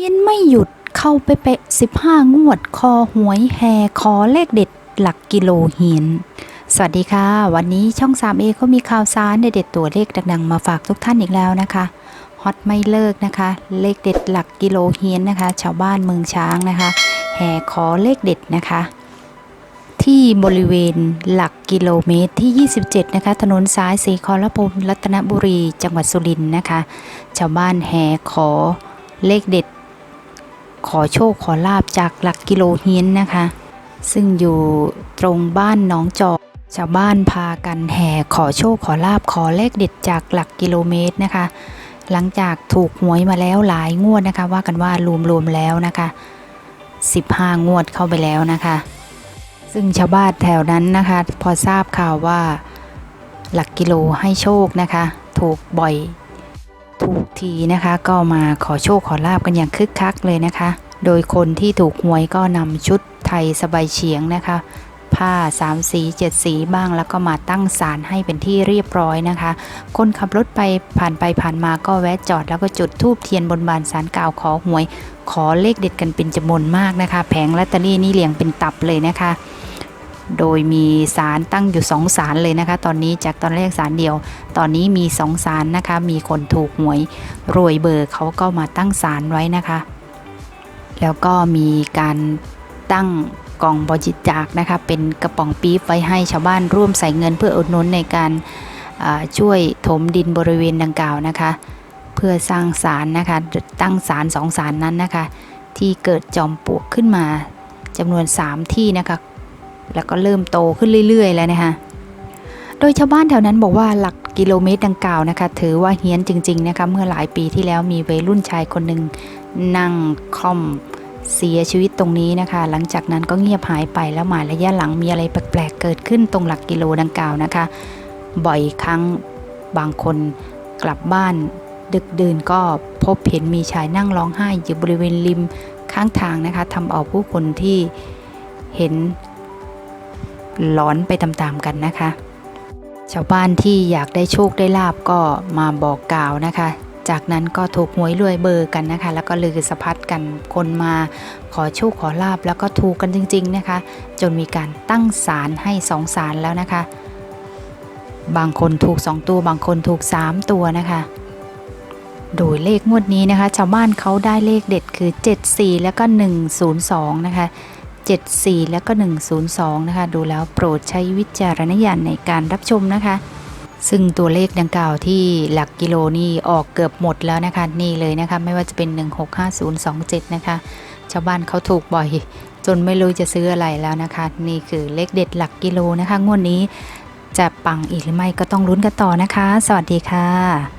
ยินไม่หยุดเข้าไปเปะ15งวดคอหวยแห่ขอเลขเด็ดหลักกิโลเหียนสวัสดีค่ะ วันนี้ช่อง 3A ก็มีข่าวสารเด็ดตัวเลขดังๆ มาฝากทุกท่านอีกแล้วนะคะฮอตไม่เลิกนะคะ เลขเด็ดหลักกิโลเฮียนนะคะ ชาวบ้านเมืองช้างนะคะแห่ขอเลขเด็ดนะคะ ที่บริเวณหลักกิโลเมตรที่ 27 นะคะ ถนนสายสีคอรพมรัตนบุรี จังหวัดสุรินทร์นะคะ ชาวบ้านแห่ขอเลขเด็ด ขอโชคขอลาบจากหลักกิโลเฮียนนะคะ ซึ่งอยู่ตรงบ้านหนองจอกชาวบ้านพากันแห่ขอโชคขอลาบขอเลขเด็ดจากหลักกิโลเมตรนะคะ หลังจากถูกหวยมาแล้วหลายงวดนะคะ ว่ากันว่ารวมๆแล้วนะคะ 15 งวดเข้าไปแล้วนะคะ ซึ่งชาวบ้านแถวนั้นนะคะ พอทราบข่าวว่าหลักกิโลให้โชคนะคะ ถูกบ่อยถูกทีนะคะ ก็มาขอโชคขอลาบกันอย่างคึกคักเลยนะคะ โดยคนที่ถูกหวยก็นำชุดไทยสบายเฉียงนะคะ ผ้าสามสีเจ็ดสีบ้างแล้วก็มาตั้งศาลให้เป็นที่เรียบร้อยนะคะ คนขับรถไปผ่านไปผ่านมาก็แวะจอดแล้วก็จุดธูปเทียนบนบานศาลกล่าวขอหวย ขอเลขเด็ดกันเป็นจำนวนมากนะคะ แผงลอตเตอรี่นี่เรียงเป็นตับเลยนะคะโดยมีศาลตั้งอยู่สองศาลเลยนะคะ ตอนนี้จากตอนแรกศาลเดียว ตอนนี้มีสองศาลนะคะ มีคนถูกหวย รวยเบอร์เขาก็มาตั้งศาลไว้นะคะ แล้วก็มีการตั้งกล่องบริจาคนะคะเป็นกระป๋องปี๊บไว้ให้ชาวบ้านร่วมใส่เงินเพื่ออุดหนุนในการช่วยถมดินบริเวณดังกล่าวนะคะ เพื่อสร้างศาลนะคะ ตั้งศาลสองศาลนั้นนะคะ ที่เกิดจอมปลวกขึ้นมาจำนวน 3 ที่นะคะ แล้วก็เริ่มโตขึ้นเรื่อย ๆ แล้วนะคะโดยชาวบ้านแถวนั้นบอกว่าหลัก กิโลเมตรดังกล่าวนะคะ ถือว่าเฮี้ยนจริง ๆ นะคะ เมื่อหลายปีที่แล้วมีวัยรุ่นชายคนหนึ่งนั่งคล่อมเสียชีวิตตรงนี้นะคะ หลังจากนั้นก็เงียบหายไปแล้วหมาระยะหลังมีอะไรแปลกๆ เกิดขึ้นตรงหลักกิโลดังกล่าวนะคะ บ่อยครั้งบางคนกลับบ้าน ดึกดื่นก็พบเห็นมีชายนั่งร้องไห้อยู่บริเวณริมข้างทางนะคะทำเอาผู้คนที่เห็นหลอนไปตามๆกันนะคะ ชาวบ้านที่อยากได้โชคได้ลาบก็มาบอกกล่าวนะคะ จากนั้นก็ถูกหวยรวยเบอร์กันนะคะ แล้วก็ลือสะพัดกันคนมาขอโชคขอลาบแล้วก็ถูกกันจริง ๆนะคะ จนมีการตั้งศาลให้สองศาลแล้วนะคะ บางคนถูก 2 ตัวบางคนถูก 3 ตัวนะคะ โดยเลขงวดนี้นะคะ ชาวบ้านเขาได้เลขเด็ดคือ 74 แล้วก็ 102 นะคะ 74 แล้วก็ 102 นะคะ ดูแล้วโปรดใช้วิจารณญาณในการรับชมนะคะ ซึ่งตัวเลขดังกล่าวที่หลักกิโลนี่ออกเกือบหมดแล้วนะคะ นี่เลยนะคะ ไม่ว่าจะเป็น 165027 นะคะ ชาวบ้านเขาถูกบ่อย จนไม่รู้จะซื้ออะไรแล้วนะคะ นี่คือเลขเด็ดหลักกิโลนะคะ งวดนี้จะปังอีกหรือไม่ก็ต้องลุ้นกันต่อนะคะ สวัสดีค่ะ